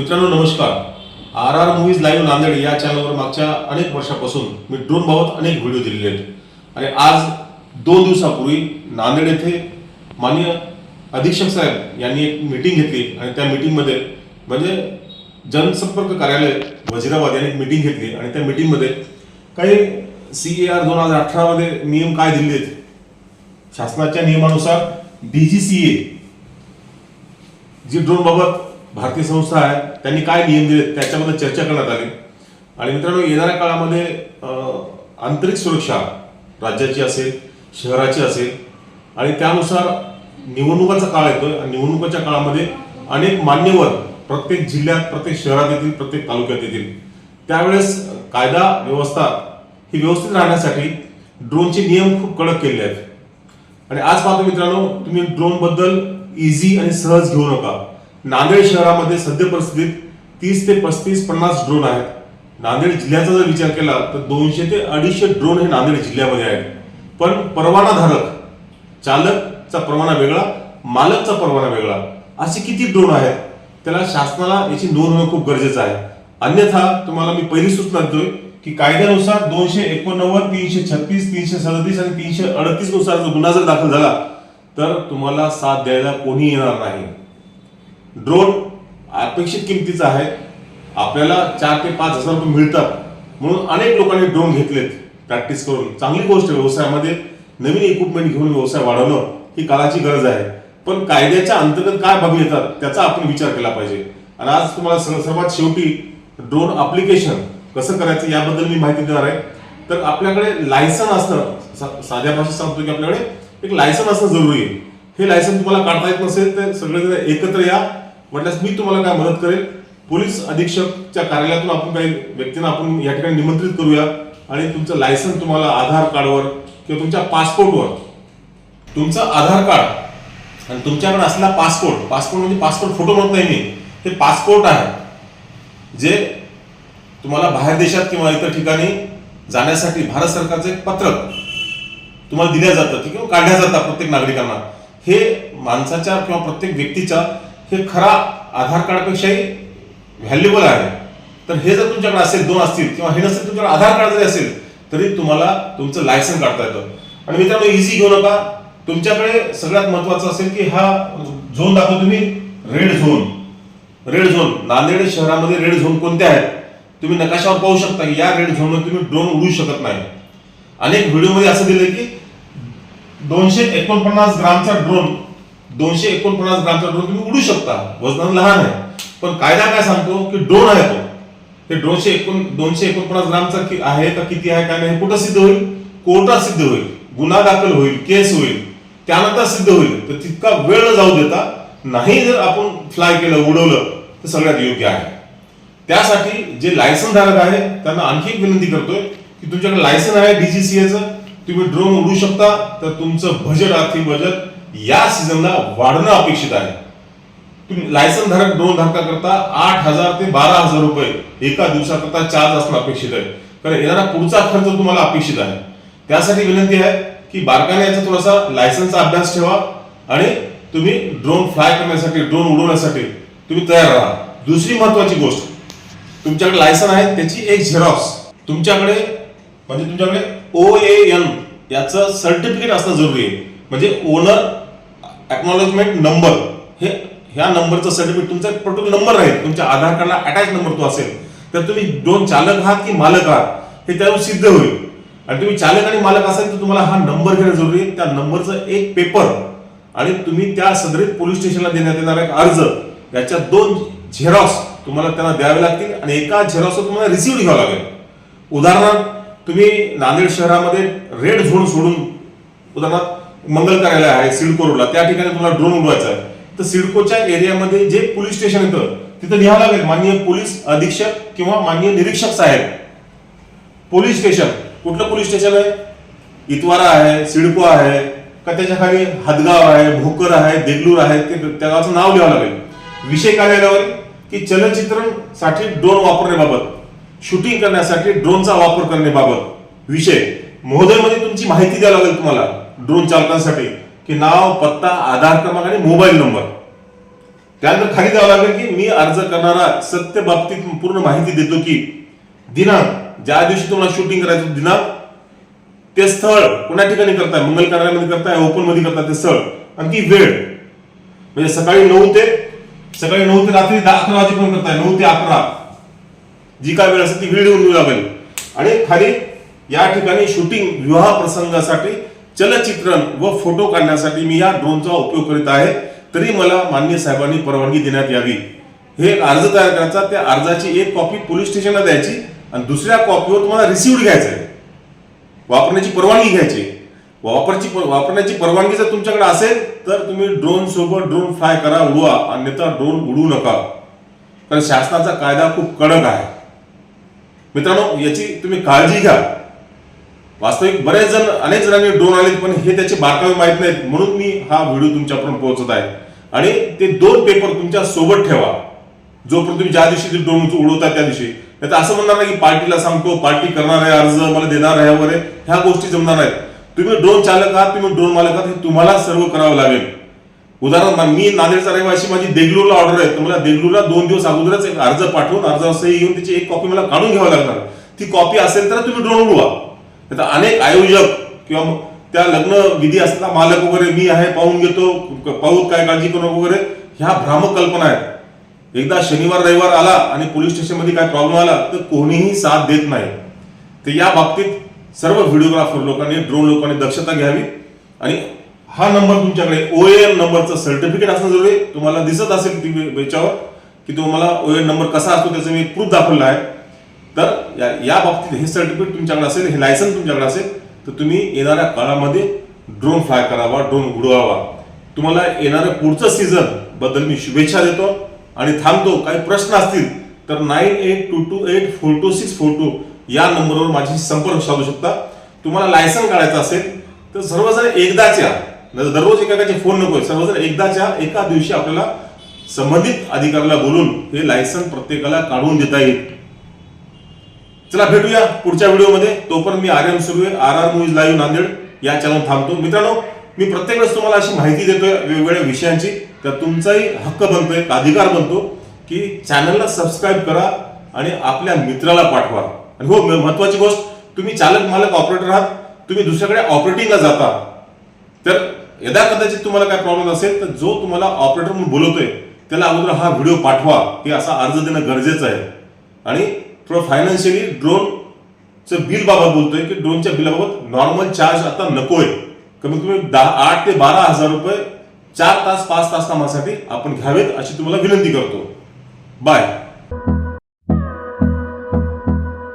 मित्रांनो नमस्कार. R R movies live Nanded या चॅनलवर मागच्या अनेक वर्षापासून मी ड्रोन बाबत अनेक व्हिडिओ दिलेले आहेत. आणि आज दोन दिवसापूर्वी नांदेड येथे माननीय अधीक्षक साहेब यांनी एक मीटिंग घेतली आणि त्या मीटिंगमध्ये म्हणजे जनसंपर्क कार्यालय वजिराबाद यांनी एक मीटिंग घेतली आणि त्या मीटिंगमध्ये काही सी ए आर दोन हजार अठरामध्ये नियम काय दिले आहेत? शासनाच्या नियमानुसार डीजीसीए जी ड्रोन बाबत भारतीय संस्था आहे. त्यांनी काय नियम दिले त्याच्याबद्दल चर्चा करण्यात आली. आणि मित्रांनो येणाऱ्या काळामध्ये आंतरिक सुरक्षा राज्याची असेल शहराची असेल आणि त्यानुसार निवडणुकाचा काळ येतोय. आणि निवडणुकाच्या काळामध्ये अनेक मान्यवर प्रत्येक जिल्ह्यात प्रत्येक शहरात येतील प्रत्येक तालुक्यात येतील. त्यावेळेस कायदा व्यवस्था ही व्यवस्थित राहण्यासाठी ड्रोनचे नियम खूप कडक केले आहेत. आणि आज पाहतो मित्रांनो तुम्ही ड्रोनबद्दल इझी आणि सहज घेऊ नका. नांदेड शहरामध्ये सद्य परिस्थितीत तीस ते पस्तीस पन्नास ड्रोन आहेत. नांदेड जिल्ह्याचा जर विचार केला तर दोनशे ते अडीचशे ड्रोन हे नांदेड जिल्ह्यामध्ये आहेत. पण परवानाधारक चालकचा परवाना वेगळा मालकचा परवाना वेगळा असे किती ड्रोन आहेत? त्याला शासनाला याची नोंद होणं खूप गरजेचं आहे. अन्यथा तुम्हाला मी पहिली सूचना देतोय की कायद्यानुसार दोनशे एकोणनव्वद तीनशे छत्तीस तीनशे सदतीस आणि तीनशे अडतीसनुसार जर गुन्हा जर दाखल झाला तर तुम्हाला साथ द्यायला कोणी येणार नाही. ड्रोन अपेक्षित किमतीचा आहे. आपल्याला चार ते पाच हजार रुपये मिळतात. म्हणून अनेक लोकांनी ड्रोन घेतलेत. प्रॅक्टिस करून. चांगली गोष्ट आहे व्यवसायामध्ये नवीन इक्विपमेंट घेऊन व्यवसाय वाढवणं ही काळाची गरज आहे. पण कायद्याच्या अंतर्गत काय बाबी येतात त्याचा आपण विचार केला पाहिजे. आणि आज तुम्हाला सर्वात शेवटी ड्रोन अप्लिकेशन कसं करायचं याबद्दल मी माहिती देणार आहे. तर आपल्याकडे लायसन असणं साध्या भाषेत सांगतो की आपल्याकडे एक लायसन असणं जरुरी आहे. हे लायसन तुम्हाला काढता येत नसेल तर सगळेजण एकत्र या. म्हटल्यास मी तुम्हाला काय मदत करेल? पोलीस अधीक्षकच्या कार्यालयातून आपण काही व्यक्तींना आपण या ठिकाणी निमंत्रित करूया आणि तुमचं लायसन तुम्हाला आधार कार्डवर किंवा तुमच्या पासपोर्टवर. तुमचं आधार कार्ड आणि तुमच्याकडे असलेला पासपोर्ट पासपोर्ट म्हणजे पासपोर्ट फोटो म्हणत नाही मी हे पासपोर्ट आहे. जे तुम्हाला बाहेर देशात किंवा इतर ठिकाणी जाण्यासाठी भारत सरकारचं एक पत्रक तुम्हाला दिल्या जातं ठीक आहे? काढल्या जातात प्रत्येक नागरिकांना. हे माणसाच्या किंवा प्रत्येक व्यक्तीच्या हे खरा आधार कार्डपेक्षाही व्हॅल्युबल आहे. तर हे जर तुमच्याकडे असेल दोन असतील किंवा हे नसेल तुमच्याकडे आधार कार्ड जरी असेल तरी तुम्हाला तुमचं लायसन काढता येतं. आणि मित्रांनो इझी घेऊ नका. तुमच्याकडे सगळ्यात महत्वाचं असेल की हा झोन दाखवतो तुम्ही red zone red zone Nanded शहरामध्ये रेड झोन कोणते आहेत? तुम्ही नकाशावर पाहू शकता. की या रेड झोनमध्ये तुम्ही ड्रोन उडू शकत नाही. अनेक व्हिडिओमध्ये असं दिलं की दोनशे एकोणपन्नास ग्रामचा ड्रोन दोनशे एकोणपन्नास ग्रामचा ड्रोन तुम्ही उडू शकता. वजनानं लहान आहे. पण कायदा काय सांगतो की ड्रोन आहे तो. ते दोनशे एकोण दोनशे एकोणपन्नास ग्रामचा आहे का किती आहे काय नाही कुठं सिद्ध होईल? कोर्टात सिद्ध होईल. गुन्हा दाखल होईल केस होईल. त्यानंतर सिद्ध होईल. तर तितका वेळ जाऊ देता नाही जर आपण फ्लाय केलं उडवलं तर सगळ्यात योग्य आहे. त्यासाठी जे लायसन धारक आहे त्यांना आणखी एक विनंती करतोय की तुमच्याकडे लायसन आहे डीजीसीएचं तुम्ही ड्रोन उडू शकता तर तुमचं बजेट आर्थिक बजेट या सीझनला वाढणं अपेक्षित आहे. तुम्ही लायसन धारक ड्रोन धारकाकरता आठ हजार ते बारा हजार रुपये एका दिवसाकरता चार्ज असणं अपेक्षित आहे. कारण येणारा पुढचा खर्च तुम्हाला अपेक्षित आहे. त्यासाठी विनंती आहे की बारकाने याचा थोडासा लायसनचा अभ्यास ठेवा आणि तुम्ही ड्रोन फ्लाय करण्यासाठी ड्रोन उडवण्यासाठी तुम्ही तयार राहा. दुसरी महत्वाची गोष्ट तुमच्याकडे लायसन आहे त्याची एक झेरॉक्स तुमच्याकडे म्हणजे तुमच्याकडे ओ ए एन याचं सर्टिफिकेट असणं जरुरी आहे. म्हणजे ओनर ॲक्नॉलेजमेंट नंबर हे ह्या नंबरचं सर्टिफिकेट तुमचा एक पर्टिक्युलर नंबर राहील तुमच्या आधार कार्डला अटॅच नंबर तो असेल. तर तुम्ही दोन चालक आहात की मालक आहात हे त्यावर सिद्ध होईल. आणि तुम्ही चालक आणि मालक असाल तर तुम्हाला हा नंबर घेणं जरुरी आहे. त्या नंबरचं एक पेपर आणि तुम्ही त्या सदरीत पोलीस स्टेशनला देण्यात येणारा एक अर्ज. याच्या दोन झेरॉक्स तुम्हाला त्यांना द्यावे लागतील आणि एका झेरॉक्सवर तुम्हाला रिसिव्ह घ्यावं लागेल. उदाहरणार्थ तुम्ही नांदेड शहरामध्ये रेड झोन सोडून उदाहरणार्थ मंगल कार्यालय आहे सिडको रोडला त्या ठिकाणी तुम्हाला ड्रोन उडवायचा आहे. तर सिडकोच्या एरियामध्ये जे पोलीस स्टेशन येतं तिथं लिहावं लागेल माननीय पोलीस अधीक्षक किंवा माननीय निरीक्षक साहेब. पोलीस स्टेशन कुठलं पोलीस स्टेशन आहे? इतवारा आहे सिडको आहे का त्याच्याखाली हदगाव आहे भोकर आहे देगलूर आहे ते त्या गावाचं नाव लिहावं लागेल. विषय काय लिहावा की चलचित्रणसाठी ड्रोन वापरण्याबाबत शूटिंग करण्यासाठी ड्रोनचा वापर करण्याबाबत विषय. महोदयमध्ये तुमची माहिती द्यावी लागेल तुम्हाला. ड्रोन चालकांसाठी की नाव पत्ता आधार क्रमांक आणि मोबाईल नंबर. त्यानंतर खाली द्यावं लागेल की मी अर्ज करणारा सत्य बाबतीत पूर्ण माहिती देतो की दिनांक ज्या दिवशी तुम्हाला शूटिंग करायचं दिनांक ते स्थळ कोणत्या ठिकाणी करताय? मंगल कार्यालयामध्ये करताय ओपनमध्ये करताय ते स्थळ आणि ती वेळ. म्हणजे सकाळी नऊ ते सकाळी नऊ ते रात्री दहा अकरा वाजेपर्यंत करताय नऊ ते अकरा. जी काय वेळ असेल ती वेळ देऊन लागेल. आणि खाली या ठिकाणी शूटिंग विवाह प्रसंगासाठी चलचित्रण व फोटो काढण्यासाठी मी या ड्रोनचा उपयोग करीत आहे. तरी मला मान्य साहेबांनी परवानगी देण्यात यावी. हे अर्ज तयार करायचा त्या अर्जाची एक कॉपी पोलीस स्टेशनला द्यायची आणि दुसऱ्या कॉपीवर तुम्हाला रिसिव्ह घ्यायचं आहे. वापरण्याची परवानगी घ्यायची. वापरची वापरण्याची परवानगी जर तुमच्याकडे असेल तर तुम्ही ड्रोन सोबत ड्रोन फ्लाय करा उडवा. अन्यथा ड्रोन उडवू नका. कारण शासनाचा कायदा खूप कडक आहे. मित्रांनो याची तुम्ही काळजी घ्या. वास्तविक बरेच जण अनेक जणांनी ड्रोन आले पण हे त्याचे बारकावे माहीत नाहीत. म्हणून मी हा व्हिडिओ तुमच्यापर्यंत पोहोचत आहे. आणि ते दोन पेपर तुमच्यासोबत ठेवा. जोपर्यंत तुम्ही ज्या दिवशी ते ड्रोन उडवता त्या दिवशी. नाही तर असं म्हणणार नाही की पार्टीला सांगतो पार्टी करणार आहे अर्ज मला देणार आहे वगैरे. ह्या गोष्टी जमणार नाहीत. तुम्ही ड्रोन चालक आहात तुम्ही ड्रोन मालक आहात हे तुम्हाला सर्व करावं लागेल. उदाहरणार्थ मी नांदेडचा रहिवासी माझी देगलूरला ऑर्डर आहे. तर मला देगलूरला दोन दिवस अगोदरच एक अर्ज पाठवून अर्ज असं येऊन त्याची एक कॉपी मला काढून घ्यावी लागणार. ती कॉपी असेल तर तुम्ही ड्रोन उडवा. आता अनेक आयोजक किंवा त्या लग्न विधी असताना मालक वगैरे मी आहे पाहून घेतो पाहूत काय काळजी करू वगैरे ह्या भ्रामक कल्पना आहेत. एकदा शनिवार रविवार आला आणि पोलीस स्टेशनमध्ये काय प्रॉब्लेम आला तर कोणीही साथ देत नाही. तर या बाबतीत सर्व व्हिडिओग्राफर लोकांनी ड्रोन लोकांनी दक्षता घ्यावी. आणि हा नंबर तुमच्याकडे ओ एम नंबरचं सर्टिफिकेट असणं जरुरी तुम्हाला दिसत असेल याच्यावर की तुम्हाला ओ एम नंबर कसा असतो त्याचं मी प्रूफ दाखवलं आहे. तर या या बाबतीत हे सर्टिफिकेट तुमच्याकडे असेल हे लायसन्स तुमच्याकडे असेल तर तुम्ही येणाऱ्या काळामध्ये ड्रोन फ्लाय करावा ड्रोन उडवावा. तुम्हाला येणाऱ्या पुढचं सीझनबद्दल मी शुभेच्छा देतो आणि थांबतो. काही प्रश्न असतील तर nine eight two two eight four two six four two या नंबरवर माझी संपर्क साधू शकता. तुम्हाला लायसन काढायचं असेल तर सर्वजण एकदाच्या नाही दररोज एकाचे फोन नकोय सर्वजण एकदाच्या एका दिवशी आपल्याला संबंधित अधिकाऱ्याला बोलून हे लायसन प्रत्येकाला काढून देता येईल. चला भेटूया पुढच्या व्हिडिओमध्ये. तोपर्यंत मी आर्यन आहे. R R movies live Nanded या चॅनल थांबतो. मित्रांनो मी प्रत्येक वेळेस तुम्हाला अशी माहिती देतोय वेगवेगळ्या विषयांची. तर तुमचाही हक्क बनतोय एक अधिकार बनतो की चॅनलला सबस्क्राईब करा आणि आपल्या मित्राला पाठवा. आणि हो महत्वाची गोष्ट तुम्ही चालक मालक ऑपरेटर आहात तुम्ही दुसऱ्याकडे ऑपरेटिंगला जाता. तर यदा कदाचित तुम्हाला काय प्रॉब्लेम असेल तर जो तुम्हाला ऑपरेटर म्हणून बोलवतोय त्याला अगोदर हा व्हिडिओ पाठवा. की असा अर्ज देणं गरजेचं आहे. आणि थोडं फायनान्शियली ड्रोनचं बिल बाबत बोलतोय की ड्रोनच्या बिलाबाबत नॉर्मल चार्ज आता नकोय. कमीत कमी दहा आठ ते बारा हजार रुपये चार तास पाच तास कामासाठी आपण घ्यावेत अशी तुम्हाला विनंती करतो. बाय